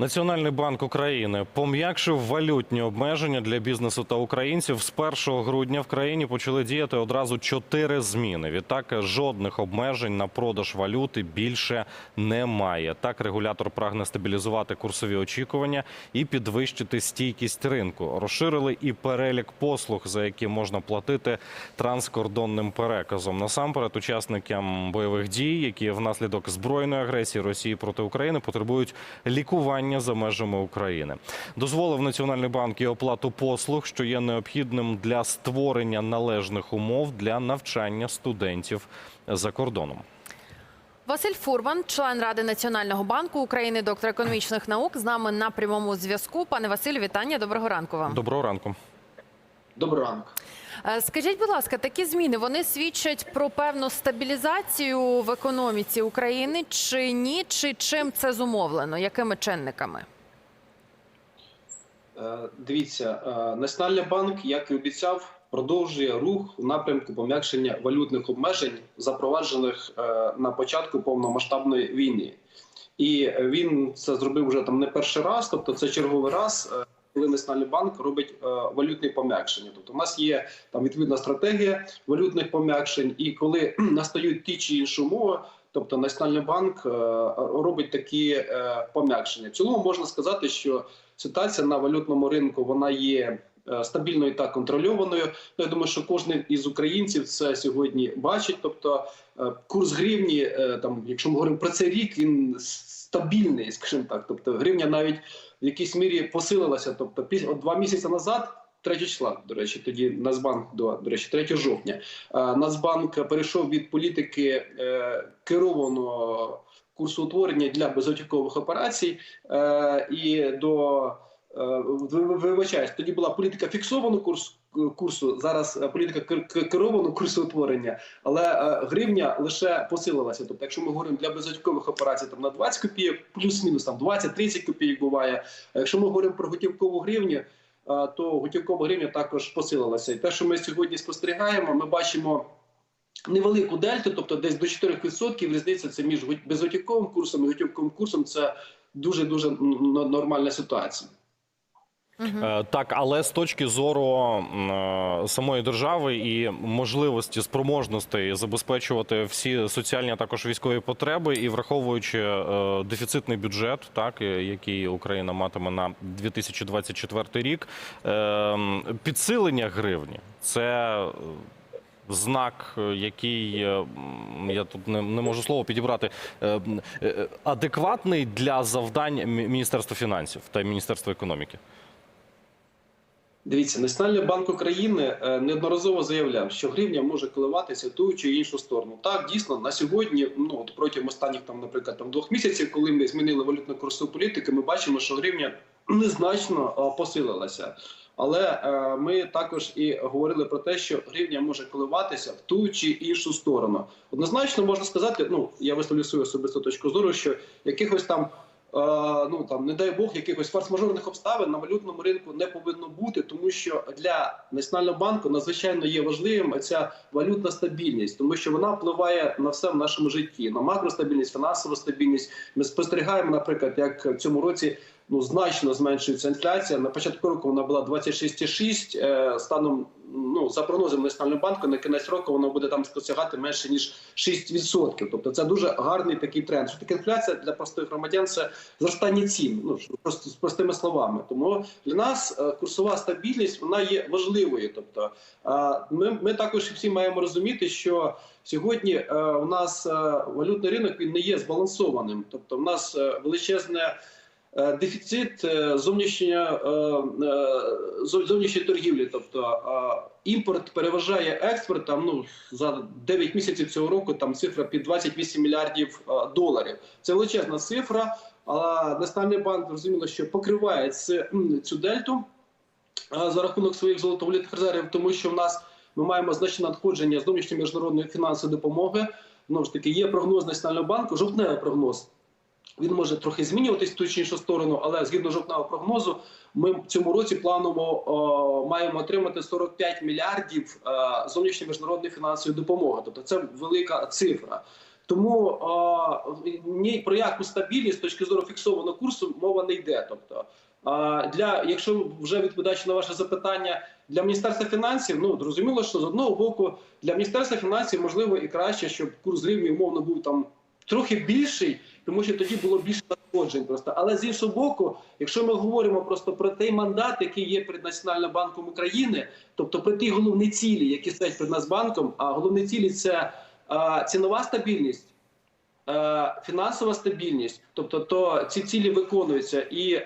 Національний банк України пом'якшив валютні обмеження для бізнесу та українців. З 1 грудня в країні почали діяти одразу чотири зміни. Відтак жодних обмежень на продаж валюти більше немає. Так регулятор прагне стабілізувати курсові очікування і підвищити стійкість ринку. Розширили і перелік послуг, за які можна платити транскордонним переказом. Насамперед, учасникам бойових дій, які внаслідок збройної агресії Росії проти України потребують лікування за межами України. Дозволив Національний банк і оплату послуг, що є необхідним для створення належних умов для навчання студентів за кордоном. Василь Фурман, член Ради Національного банку України, доктор економічних наук, з нами на прямому зв'язку. Пане Василю, вітання. Доброго ранку вам. Доброго ранку. Доброго ранку. Е, Скажіть, будь ласка, такі зміни вони свідчать про певну стабілізацію в економіці України чи ні? Чи чим це зумовлено? Якими чинниками? Е, Дивіться, е, Національний банк, як і обіцяв, продовжує рух у напрямку пом'якшення валютних обмежень, запроваджених на початку повномасштабної війни. І він це зробив вже там не перший раз, тобто це черговий раз. Коли Національний банк робить е, валютні пом'якшення, тобто у нас є там відповідна стратегія валютних пом'якшень, і коли настають ті чи інші умови, тобто Національний банк е, робить такі е, пом'якшення. В цілому можна сказати, що ситуація на валютному ринку вона є е, стабільною та контрольованою. Ну, Я думаю, що кожен із українців це сьогодні бачить. Тобто курс гривні, там, якщо ми говоримо про цей рік, він стабільний, скажімо так. Тобто гривня навіть в якійсь мірі посилилася. Тобто, після два місяці назад. 3 числа, до речі, тоді Нацбанк до, до речі, 3 жовтня. е, Нацбанк перейшов від політики е, керованого курсоутворення для безготівкових операцій е, і до е, ви- ви- вибачаюсь, тоді була політика фіксованого курсу. Курсу зараз е, політика кер- кер- керованого курсоутворення, але е, гривня лише посилилася. Тобто, якщо ми говоримо для безготівкових операцій, там на 20 копійок, плюс-мінус там 20-30 копійок буває. А якщо ми говоримо про готівкову гривню, е, то готівкова гривня також посилилася. І те, що ми сьогодні спостерігаємо, ми бачимо невелику дельту, тобто десь до 4% різниця це між го- безготівковим курсом і готівковим курсом. Це дуже дуже нормальна ситуація. Е, Так, але з точки зору е, самої держави і можливості спроможностей забезпечувати всі соціальні а також військові потреби, і враховуючи е, дефіцитний бюджет, так який Україна матиме на 2024 рік, підсилення гривні це. Знак, який я тут не, можу слово підібрати, адекватний для завдань Міністерства фінансів та Міністерства економіки. Дивіться, Національний банк України е, неодноразово заявляв, що гривня може коливатися ту чи іншу сторону. Так, дійсно, на сьогодні, ну от протягом останніх там, наприклад, там двох місяців, коли ми змінили валютну курсову політику, ми бачимо, що гривня незначно е, посилилася. Але е, ми також і говорили про те, що гривня може коливатися в ту чи іншу сторону. Однозначно можна сказати, ну я висловлю свою особисту точку зору, що якихось там ну там не дай Бог якихось форс-мажорних обставин на валютному ринку не повинно бути, тому що для національного банку надзвичайно є важливим ця валютна стабільність, тому що вона впливає на все в нашому житті, на макростабільність, фінансову стабільність. Ми спостерігаємо, наприклад, як в цьому році. Ну, значно зменшується інфляція. На початку року вона була 26,6, е, станом ну за прогнозами національного банку на кінець року вона буде там досягати менше ніж 6%. Тобто це дуже гарний такий тренд. Що таке інфляція для простих громадян? Це зростання цін. Ну просто з простими словами. Тому для нас е, курсова стабільність вона є важливою. Тобто, е, ми, ми також всі маємо розуміти, що сьогодні у нас валютний ринок він не є збалансованим. Тобто, в нас величезне. Е, Дефіцит е, зовнішньої е, зов- зовнішньої торгівлі, тобто імпорт переважає експорт. Ну за 9 місяців цього року там цифра під 28 мільярдів доларів. Це величезна цифра. Але Національний банк зрозуміло, що покриває цю дельту за рахунок своїх золотовалютних резервів, тому що в нас ми маємо значне надходження зовнішньої міжнародної фінансової допомоги. Знову ж таки, є прогноз Національного банку, жовтневий прогноз. Він може трохи змінюватись в ту чи іншу сторону, але згідно жовтневого прогнозу, ми в цьому році планово о, маємо отримати 45 мільярдів е, зовнішньої міжнародної фінансової допомоги. Тобто це велика цифра. Тому е, ні про яку стабільність з точки зору фіксованого курсу мова не йде. Тобто, е, для якщо вже відповідаючи на ваше запитання для міністерства фінансів, ну зрозуміло, що з одного боку для міністерства фінансів можливо і краще, щоб курс гривні умовно був там трохи більший, тому що тоді було більше надходжень. Просто але з іншого боку, якщо ми говоримо просто про той мандат, який є перед Національним банком України, тобто про ті головні цілі, які стоять перед Нацбанком, а головні цілі це цінова стабільність. Фінансова стабільність, тобто то ці цілі виконуються, і е,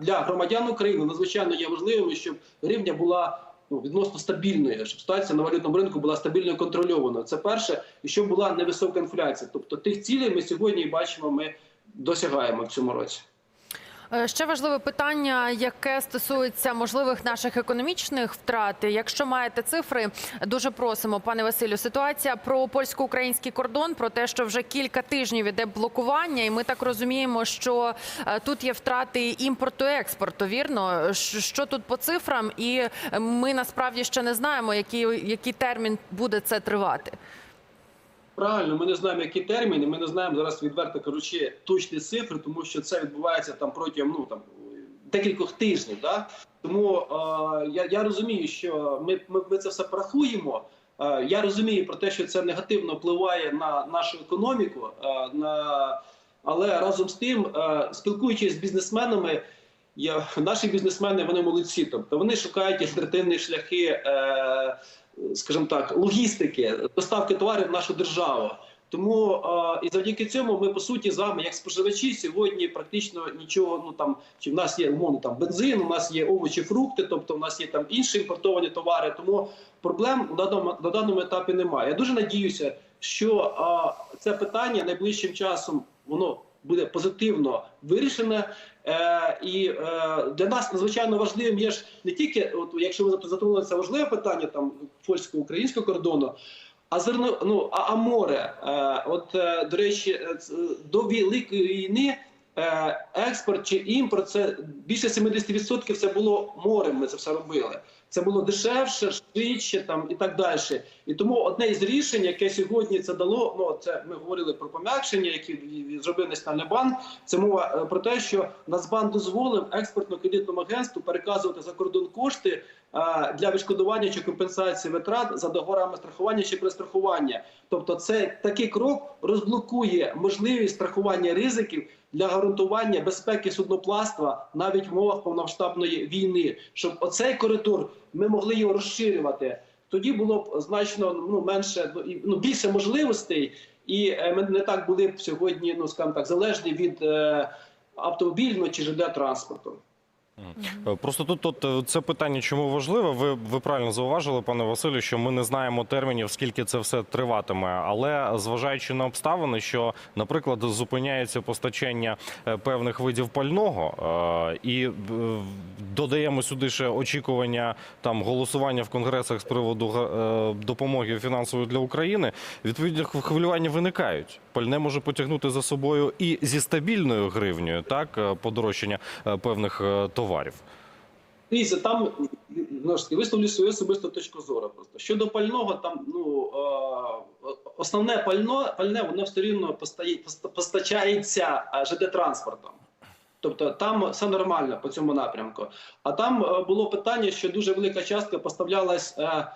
для громадян України надзвичайно є важливим, щоб гривня була ну, відносно стабільною, щоб ситуація на валютному ринку була стабільно контрольована. Це перше, і щоб була невисока інфляція. Тобто тих цілей ми сьогодні бачимо, ми досягаємо в цьому році. Е, Ще важливе питання, яке стосується можливих наших економічних втрат. Якщо маєте цифри, дуже просимо, пане Василю. Ситуація про польсько-український кордон, про те, що вже кілька тижнів іде блокування, і ми так розуміємо, що е, тут є втрати імпорту експорту. Вірно, що тут по цифрам, і ми насправді ще не знаємо, який, який термін буде це тривати. Правильно, ми не знаємо, які терміни. Ми не знаємо зараз, відверто кажучи, точні цифри, тому що це відбувається там протягом ну там декількох тижнів. Да? Тому е, я, я розумію, що ми, ми, ми це все порахуємо. Е, я розумію про те, що це негативно впливає на нашу економіку. Е, на... Але разом з тим, е, спілкуючись з бізнесменами, я, наші бізнесмени вони молодці. Тобто вони шукають альтернативні шляхи. Е, скажімо так, логістики, доставки товарів в нашу державу. Тому і завдяки цьому ми по суті з вами, як споживачі, сьогодні практично нічого. Ну там чи в нас є умовно там бензин, у нас є овочі, фрукти, тобто у нас є там інші імпортовані товари. Тому проблем на даному, на даному етапі немає. Я дуже надіюся, що е, це питання найближчим часом воно буде позитивно вирішене. Е, і е, для нас надзвичайно важливим є ж не тільки, от якщо ви затронули важливе питання там польсько-українського кордону, а зерно ну а, а море. Е, от е, до речі, е, до великої війни. е, Експорт чи імпорт це більше 70% це було морем. Ми це все робили. Це було дешевше, швидше там і так далі. І тому одне із рішень, яке сьогодні це дало. Ну це ми говорили про пом'якшення, які зробив Національний банк. Це мова е, про те, що Нацбанк дозволив експортно-кредитному агентству переказувати за кордон кошти для відшкодування чи компенсації витрат за договорами страхування чи перестрахування. Тобто, це такий крок розблокує можливість страхування ризиків для гарантування безпеки суднопластва навіть в умовах повномасштабної війни, щоб оцей коридор ми могли його розширювати. Тоді було б значно ну менше ну, більше можливостей, і е, ми не так були б сьогодні, ну скажімо так, залежні від е, автомобільного чи ЖД транспорту. Е, Просто тут, тут е, це питання, чому важливе. Ви, ви правильно зауважили, пане Василю, що ми не знаємо термінів, скільки це все триватиме. Але зважаючи на обставини, що, наприклад, зупиняється постачання е, певних видів пального, і додаємо сюди ще очікування там голосування в конгресах з приводу допомоги фінансової для України. Відповідні хвилювання виникають. Пальне може потягнути за собою і зі стабільною гривнею, так подорожчання певних е, товарів. Дивіться, там висловлю свою особисту точку зору. Просто щодо пального, там ну основне пально, пальне воно все рівно постачається ЖД транспортом. Тобто там все нормально по цьому напрямку. А там е, було питання, що дуже велика частка поставлялась е,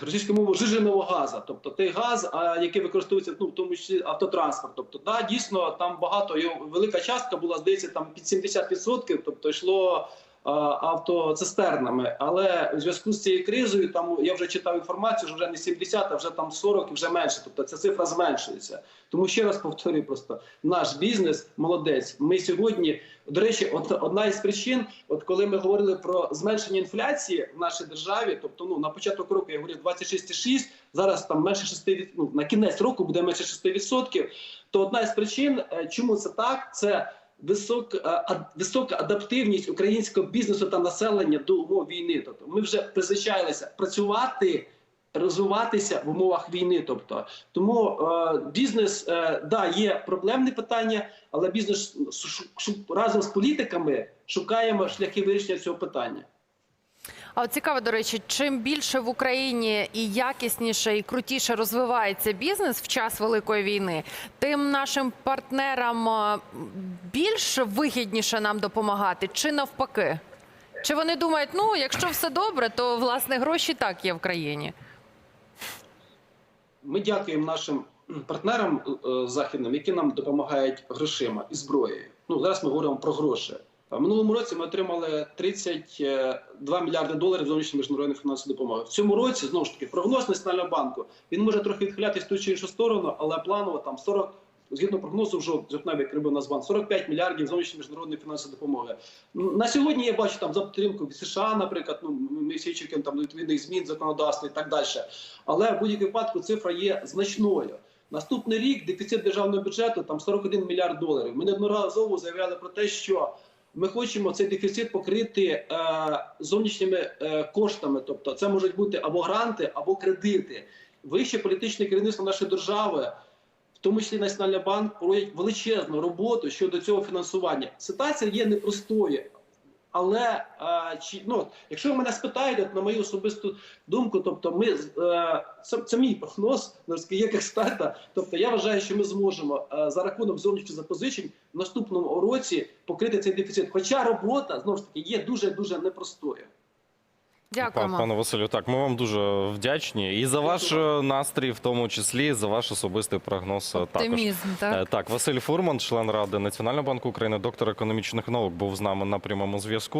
російською мовою жиженого газу. Тобто той газ, е, який використовується ну, в тому числі автотранспорт. Тобто, да, дійсно там багато його велика частка була, здається, там під 70%, тобто йшло е, автоцистернами. Але у зв'язку з цією кризою, там я вже читав інформацію, що вже не 70, а вже там 40 і вже менше. Тобто ця цифра зменшується. Тому ще раз повторюю, просто наш бізнес молодець. Ми сьогодні, до речі, одна із причин, от коли ми говорили про зменшення інфляції в нашій державі, тобто ну на початок року я говорив 26,6, зараз там менше 6, від- ну, на кінець року буде менше 6%, то одна із причин, е, чому це так, це висока, а, висока адаптивність українського бізнесу та населення до умов війни. Тобто ми вже призвичайлися працювати. Розвиватися в умовах війни, тобто тому е, бізнес е, да є проблемне питання, але бізнес шу- шу- разом з політиками шукаємо шляхи вирішення цього питання. А от цікаво, до речі, чим більше в Україні і якісніше і крутіше розвивається бізнес в час великої війни, тим нашим партнерам е, більш вигідніше нам допомагати, чи навпаки? Чи вони думають, ну якщо все добре, то власне гроші так є в країні? Ми дякуємо нашим партнерам е, західним, які нам допомагають грошима і зброєю. Ну зараз ми говоримо про гроші. Минулому році ми отримали 32 мільярди доларів зовнішньої міжнародної фінансової допомоги. В цьому році знову ж таки прогноз національного банку він може трохи відхилятись ту чи іншу сторону, але планово там 40, згідно прогнозу, вже жовтневий як робив Нацбанк, 45 мільярдів зовнішньої міжнародної фінансової допомоги. На сьогодні я бачу там за підтримку США, наприклад, ну ми всі чекаємо там відповідних змін законодавства і так далі. Але в будь-якому випадку цифра є значною. Наступний рік дефіцит державного бюджету там 41 мільярд доларів. Ми неодноразово заявляли про те, що ми хочемо цей дефіцит покрити е, зовнішніми е, коштами. Тобто, це можуть бути або гранти, або кредити. Вище політичне керівництво нашої держави, в тому числі Національний банк, проводять величезну роботу щодо цього фінансування. Ситуація є непростою. Але е, чи ну якщо ви мене спитаєте на мою особисту думку, тобто ми е, це, це мій прогноз ну, як експерта. Тобто я вважаю, що ми зможемо е, за рахунок зовнішніх запозичень в наступному році покрити цей дефіцит. Хоча робота знову ж таки є дуже дуже непростою. Дякуємо. Пане Василю, так ми вам дуже вдячні і за ваш е, настрій, в тому числі і за ваш особистий прогноз. Оптимізм, Також так? Е, так, Василь Фурман, член ради Національного банку України, доктор економічних наук, був з нами на прямому зв'язку.